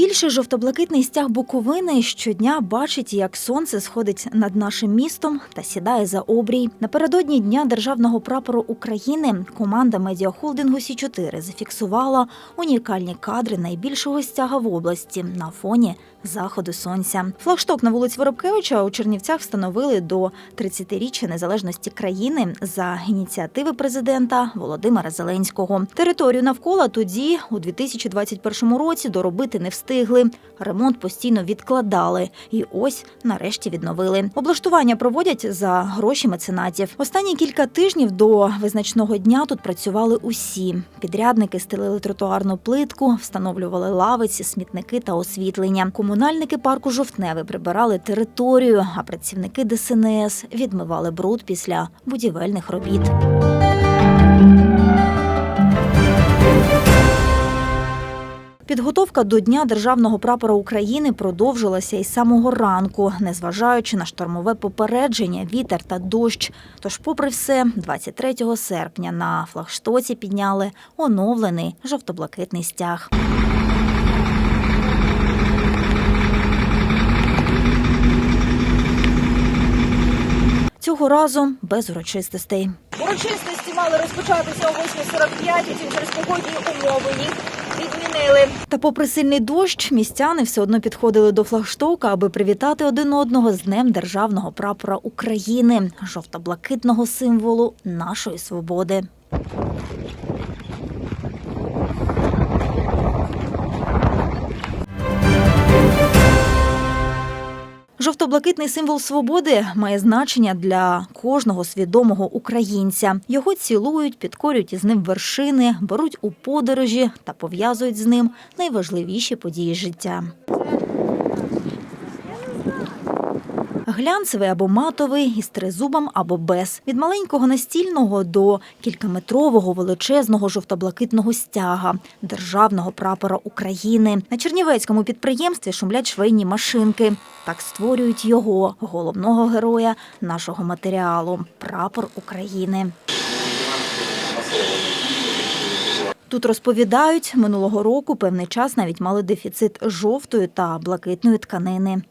Найбільший жовто-блакитний стяг Буковини щодня бачить, як сонце сходить над нашим містом та сідає за обрій. Напередодні дня державного прапору України команда медіахолдингу Сі 4 зафіксувала унікальні кадри найбільшого стяга в області на фоні заходу сонця. Флагшток на вулиці Воробкевича у Чернівцях встановили до 30-річчя незалежності країни за ініціативи президента Володимира Зеленського. Територію навколо тоді, у 2021 році, доробити не встигли. Ремонт постійно відкладали. І ось нарешті відновили. Облаштування проводять за гроші меценатів. Останні кілька тижнів до визначного дня тут працювали усі. Підрядники стелили тротуарну плитку, встановлювали лавиці, смітники та освітлення. Комунальники парку Жовтневе прибирали територію, а працівники ДСНС відмивали бруд після будівельних робіт. Підготовка до Дня державного прапора України продовжилася із самого ранку, незважаючи на штормове попередження, вітер та дощ. Тож, попри все, 23 серпня на флагштоці підняли оновлений жовто-блакитний стяг. Цього разу без урочистостей. Урочистості мали розпочатися о 8.45, і через погодні умови відмінили. Та, попри сильний дощ, містяни все одно підходили до флагштока, аби привітати один одного з Днем державного прапора України, жовто-блакитного символу нашої свободи. Жовто-блакитний символ свободи має значення для кожного свідомого українця. Його цілують, підкорюють із ним вершини, беруть у подорожі та пов'язують з ним найважливіші події життя. Глянцевий або матовий, із тризубом або без. Від маленького настільного до кількаметрового величезного жовто-блакитного стяга державного прапора України. На чернівецькому підприємстві шумлять швейні машинки. Так створюють його, головного героя нашого матеріалу прапор України. Тут розповідають, минулого року певний час навіть мали дефіцит жовтої та блакитної тканини.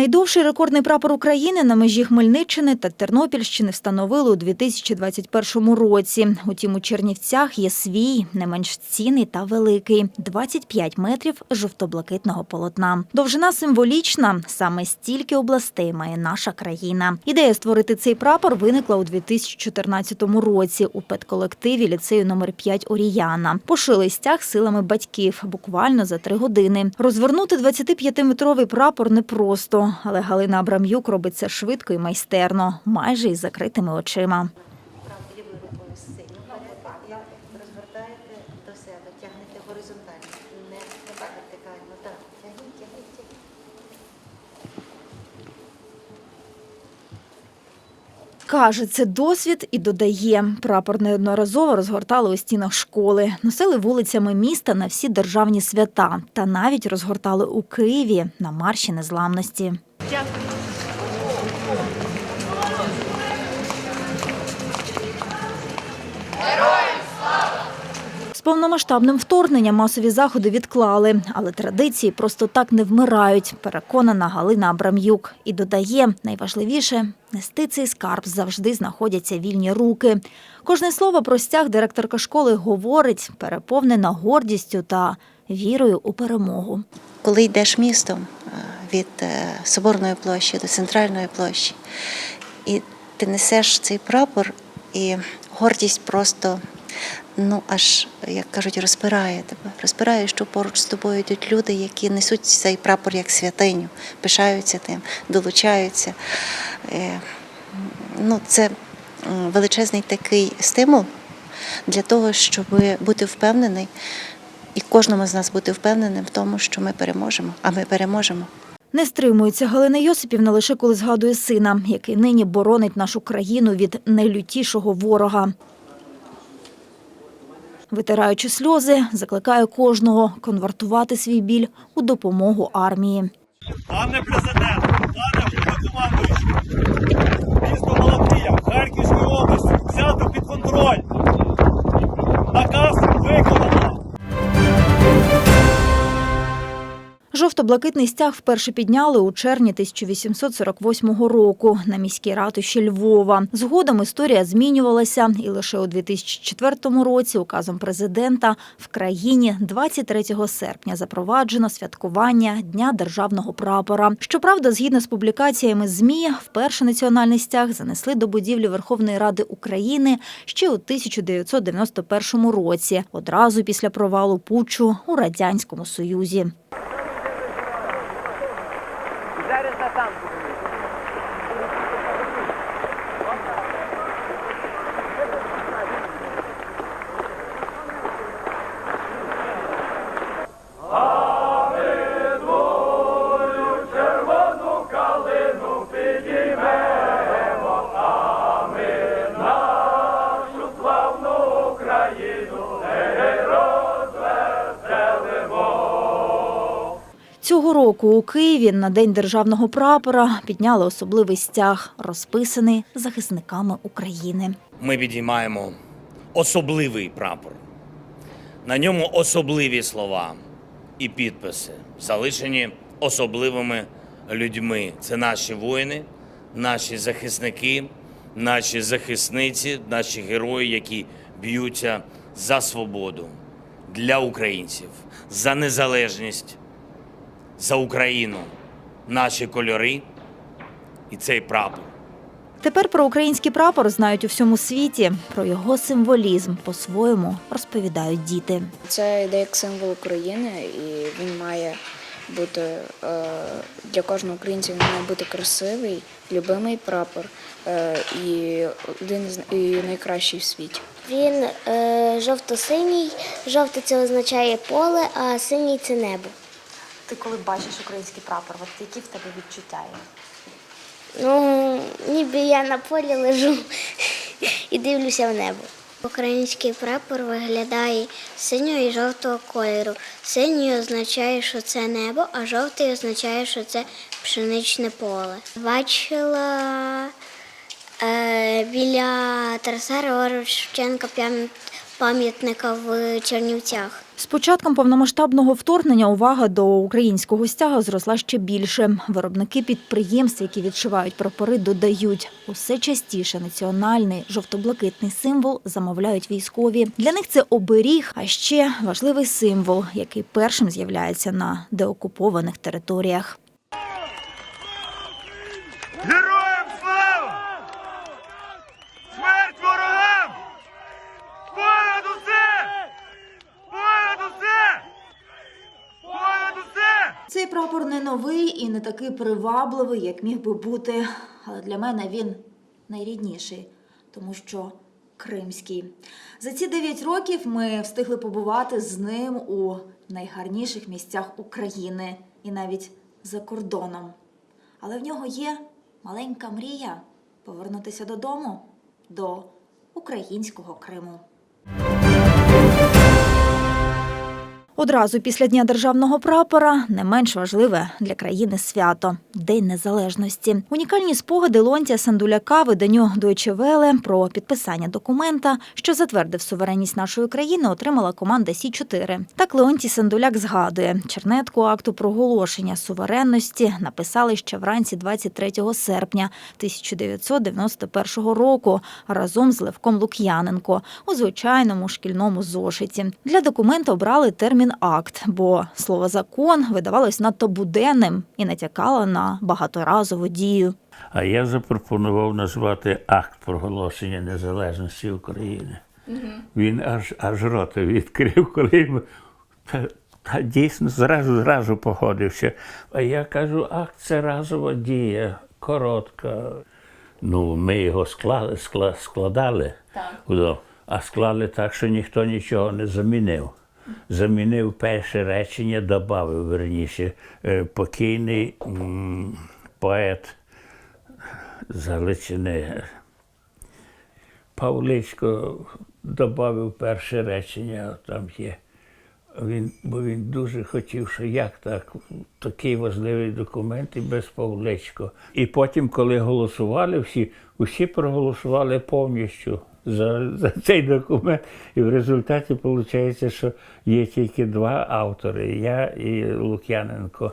Найдовший рекордний прапор України на межі Хмельниччини та Тернопільщини встановили у 2021 році. Утім, у Чернівцях є свій, не менш цінний та великий – 25 метрів жовто-блакитного полотна. Довжина символічна. Саме стільки областей має наша країна. Ідея створити цей прапор виникла у 2014 році у педколективі ліцею номер 5 Оріяна. Пошили стяг силами батьків буквально за три години. Розвернути 25-метровий прапор непросто, але Галина Абрам'юк робить це швидко і майстерно, майже із закритими очима. Каже, це досвід і додає. Прапор неодноразово розгортали у стінах школи, носили вулицями міста на всі державні свята та навіть розгортали у Києві на марші незламності. З повномасштабним вторгненням масові заходи відклали, але традиції просто так не вмирають, переконана Галина Абрам'юк. І додає, найважливіше нести цей скарб завжди знаходяться вільні руки. Кожне слово про стяг директорка школи говорить, переповнена гордістю та вірою у перемогу. Коли йдеш містом е, від е, Соборної площі до центральної площі, і ти несеш цей прапор, і гордість просто, ну аж як кажуть, розпирає тебе. Розпирає, що поруч з тобою йдуть люди, які несуть цей прапор як святиню, пишаються тим, долучаються. Е, Ну, це величезний такий стимул для того, щоб бути впевнений, і кожному з нас бути впевненим в тому, що ми переможемо, а ми переможемо. Не стримується Галина Йосипівна лише коли згадує сина, який нині боронить нашу країну від найлютішого ворога. Витираючи сльози, закликаю кожного конвертувати свій біль у допомогу армії. Пане президент, пане головнокомандуючий, місто Малопія Харківської області взяти під контроль. Наказ виконано. Жовто-блакитний стяг вперше підняли у червні 1848 року на міській ратуші Львова. Згодом історія змінювалася, і лише у 2004 році указом президента в країні 23 серпня запроваджено святкування Дня державного прапора. Щоправда, згідно з публікаціями ЗМІ, вперше національний стяг занесли до будівлі Верховної Ради України ще у 1991 році, одразу після провалу путчу у радянському союзі. Цього року у Києві на День державного прапора підняли особливий стяг, розписаний захисниками України. ми підіймаємо особливий прапор. На ньому особливі слова і підписи, залишені особливими людьми. Це наші воїни, наші захисники, наші захисниці, наші герої, які б'ються за свободу для українців, за незалежність, за Україну, наші кольори і цей прапор. Тепер про український прапор знають у всьому світі. Про його символізм по-своєму розповідають діти. Це йде як символ України, і він має бути е, для кожного українця він має бути красивий, любимий прапор е, і один з і найкращий в світі. Він е, жовто-синій. Жовте це означає поле, а синій це небо. Ти коли бачиш український прапор, от які в тебе відчуття є? Ну, ніби я на полі лежу і дивлюся в небо. Український прапор виглядає синього і жовтого кольору. Синій означає, що це небо, а жовтий означає, що це пшеничне поле. Бачила е, біля Тараса Григоровича Шевченка пам'ятника в Чернівцях. З початком повномасштабного вторгнення увага до українського стяга зросла ще більше. Виробники підприємств, які відшивають прапори, додають усе частіше національний жовто-блакитний символ замовляють військові. Для них це оберіг, а ще важливий символ, який першим з'являється на деокупованих територіях. Героям слава! Смерть ворогам! Понад усе! Понад усе! Понад усе! Цей прапор не новий і не такий привабливий, як міг би бути. Але для мене він найрідніший, тому що кримський. За ці 9 років ми встигли побувати з ним у найгарніших місцях України і навіть за кордоном. Але в нього є маленька мрія повернутися додому, до українського Криму. Одразу після Дня державного прапора не менш важливе для країни свято День Незалежності. Унікальні спогади Лонтія Сандуляка виданню Deutsche Welle про підписання документа, що затвердив суверенність нашої країни, отримала команда Сі 4 Так Леонтій Сандуляк згадує, чернетку акту проголошення суверенності написали ще вранці 23 серпня 1991 року разом з Левком Лук'яненко у звичайному шкільному зошиті. Для документа обрали термін акт, бо слово закон видавалось надто буденним і натякало на багаторазову дію. А я запропонував назвати акт проголошення незалежності України. Він аж аж рота відкрив, коли йому- та, та дійсно зразу зразу погодився. А я кажу, акт це разова дія, коротка. Ну, ми його склали, скла, складали, так. а склали так, що ніхто нічого не замінив. Замінив перше речення, додав, верніше, е, покійний поет з Павличко додав перше речення, там є. Він, бо він дуже хотів, що як так, такий важливий документ і без Павличко. І потім, коли голосували всі, усі проголосували повністю за, за цей документ. І в результаті виходить, що є тільки два автори я і Лук'яненко.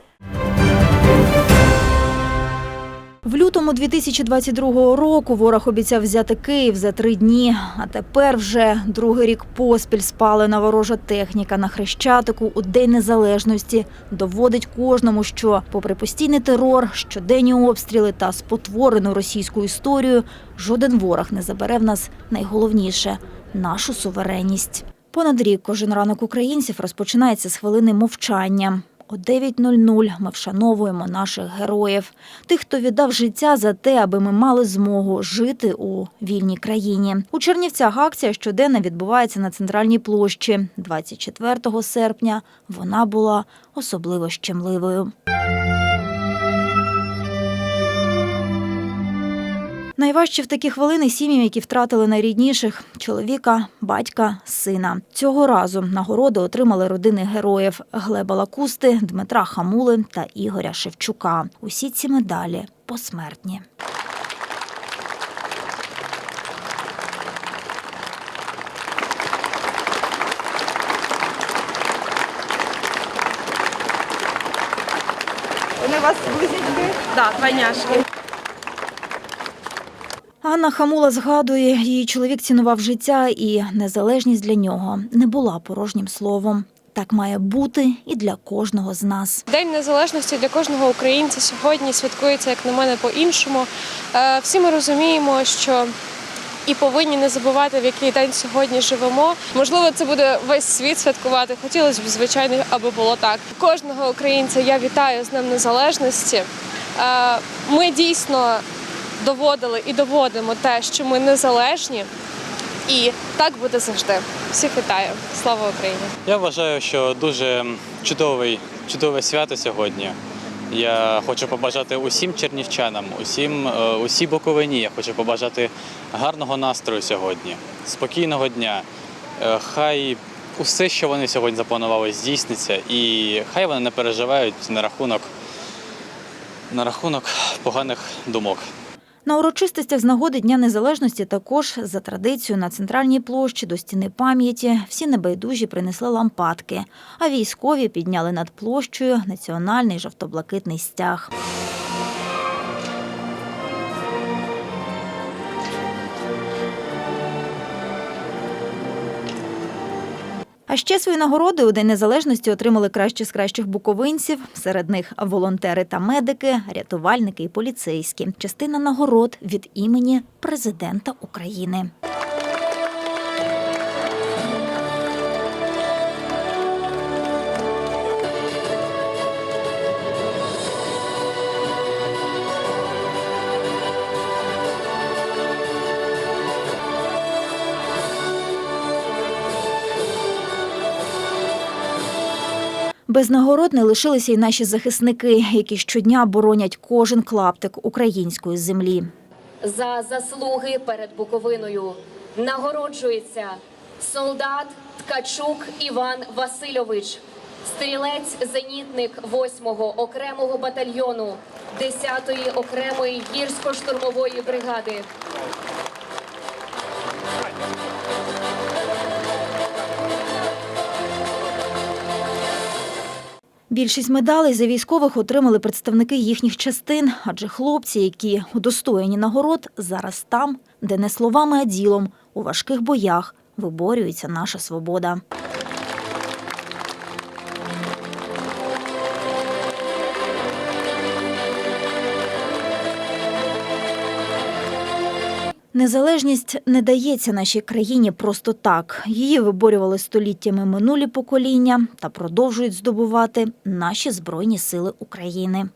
В лютому 2022 року ворог обіцяв взяти Київ за три дні. А тепер вже другий рік поспіль спалена ворожа техніка на хрещатику у День Незалежності доводить кожному, що, попри постійний терор, щоденні обстріли та спотворену російську історію, жоден ворог не забере в нас найголовніше нашу суверенність. Понад рік кожен ранок українців розпочинається з хвилини мовчання. О 9.00 ми вшановуємо наших героїв, тих, хто віддав життя за те, аби ми мали змогу жити у вільній країні. У Чернівцях акція щоденно відбувається на центральній площі. 24 серпня вона була особливо щемливою. Найважче в такі хвилини сім'ям, які втратили найрідніших чоловіка, батька, сина. Цього разу нагороди отримали родини героїв Глеба Лакусти, Дмитра Хамули та Ігоря Шевчука. Усі ці медалі посмертні. Вони у вас близнюки? Так, двойняшки. Анна Хамула згадує, її чоловік цінував життя, і незалежність для нього не була порожнім словом. Так має бути і для кожного з нас. День незалежності для кожного українця сьогодні святкується, як на мене, по-іншому. Е, Всі ми розуміємо, що і повинні не забувати, в який день сьогодні живемо. Можливо, це буде весь світ святкувати. Хотілося б, звичайно, аби було так. Кожного українця я вітаю з Днем Незалежності. Е, Ми дійсно доводили і доводимо те, що ми незалежні, і так буде завжди. Всіх вітаю. Слава Україні! Я вважаю, що дуже чудовий, чудове свято сьогодні. Я хочу побажати усім чернівчанам, усім, е, усій Буковині. Я хочу побажати гарного настрою сьогодні, спокійного дня. Е, Хай усе, що вони сьогодні запланували, здійсниться, і хай вони не переживають на рахунок, на рахунок поганих думок. На урочистостях з нагоди Дня Незалежності також за традицією на центральній площі до стіни пам'яті всі небайдужі принесли лампадки, а військові підняли над площею національний жовто-блакитний стяг. Ще свої нагороди у День Незалежності отримали кращі з кращих буковинців. Серед них волонтери та медики, рятувальники і поліцейські. Частина нагород від імені президента України. Без нагород не лишилися й наші захисники, які щодня боронять кожен клаптик української землі. за заслуги перед Буковиною нагороджується солдат Ткачук Іван Васильович, стрілець-зенітник 8-го окремого батальйону 10-ї окремої гірсько-штурмової бригади. Більшість медалей за військових отримали представники їхніх частин, адже хлопці, які удостоєні нагород, зараз там, де не словами, а ділом у важких боях виборюється наша свобода. Незалежність не дається нашій країні просто так. Її виборювали століттями минулі покоління та продовжують здобувати наші збройні сили України.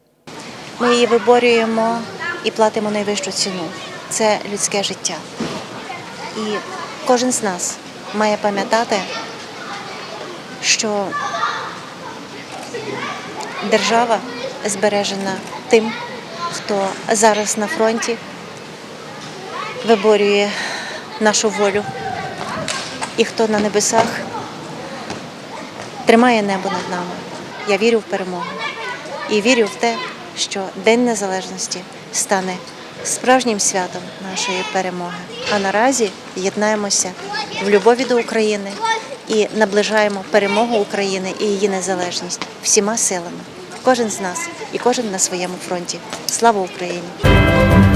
Ми її виборюємо і платимо найвищу ціну. Це людське життя. І кожен з нас має пам'ятати, що держава збережена тим, хто зараз на фронті виборює нашу волю, і хто на небесах тримає небо над нами. Я вірю в перемогу і вірю в те, що День Незалежності стане справжнім святом нашої перемоги. А наразі єднаємося в любові до України і наближаємо перемогу України і її незалежність всіма силами. Кожен з нас і кожен на своєму фронті. Слава Україні!